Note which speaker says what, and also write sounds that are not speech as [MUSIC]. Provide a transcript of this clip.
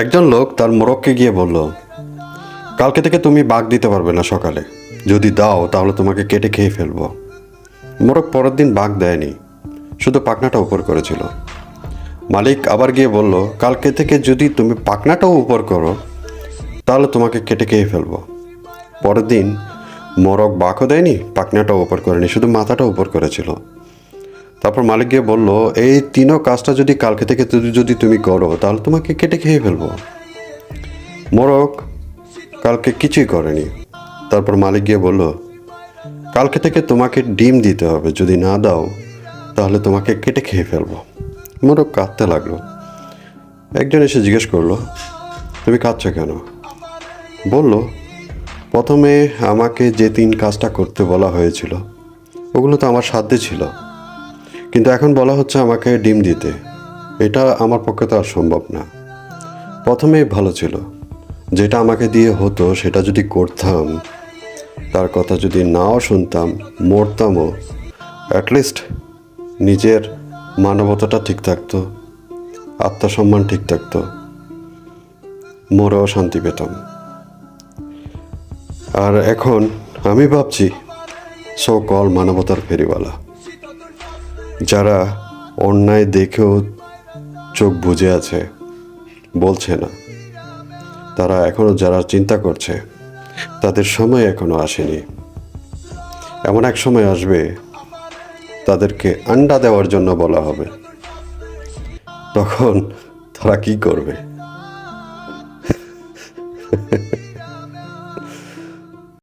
Speaker 1: একজন লোক তার মোরগকে গিয়ে বলল, কালকে থেকে তুমি বাঘ দিতে পারবে না সকালে। যদি দাও, তাহলে তোমাকে কেটে খেয়ে ফেলব। মোরগ পরের দিন বাঘ দেয়নি, শুধু পাখনাটা উপর করেছিল। মালিক আবার গিয়ে বলল, কালকে থেকে যদি তুমি পাখনাটাও উপর করো, তাহলে তোমাকে কেটে খেয়ে ফেলব। পরের দিন মোরগ বাঘও দেয়নি, পাখনাটাও উপর করেনি, শুধু মাথাটা উপর করেছিল। তারপর মালিক গিয়ে বলল, এই তিনও কাজটা যদি কালকে থেকে যদি- তুমি করো, তাহলে তোমাকে কেটে খেয়ে ফেলব। মোরগ কালকে কিছুই করেনি। তারপর মালিক গিয়ে বলল, কালকে থেকে তোমাকে ডিম দিতে হবে, যদি না দাও, তাহলে তোমাকে কেটে খেয়ে ফেলব। মোরগ কাঁদতে লাগল। একজন এসে জিজ্ঞেস করল, তুমি কাঁদছো কেন? বলল, প্রথমে আমাকে যে তিন কাজটা করতে বলা হয়েছিল, ওগুলো তো আমার সাধ্যে ছিল। কিন্তু এখন বলা হচ্ছে আমাকে ডিম দিতে। এটা আমার পক্ষে তো আর সম্ভব না। প্রথমেই ভালো ছিল। যেটা আমাকে দিয়ে হতো, সেটা যদি করতাম, তার কথা যদি নাও শুনতাম, মরতামও অ্যাটলিস্ট নিজের মানবতাটা ঠিক থাকতো, আত্মসম্মান ঠিক থাকতো মরেও শান্তি পেতাম। আর এখন আমি ভাবছি সো কল মানবতার ফেরিওয়ালা। যারা অন্যায় দেখেও চোখ বুজে আছে, বলছে না। তারা এখনও যারা চিন্তা করছে, তাদের সময় এখনও আসেনি। এমন এক সময় আসবে, তাদেরকে আন্ডা দেওয়ার জন্য বলা হবে। তখন তারা কি করবে? [LAUGHS]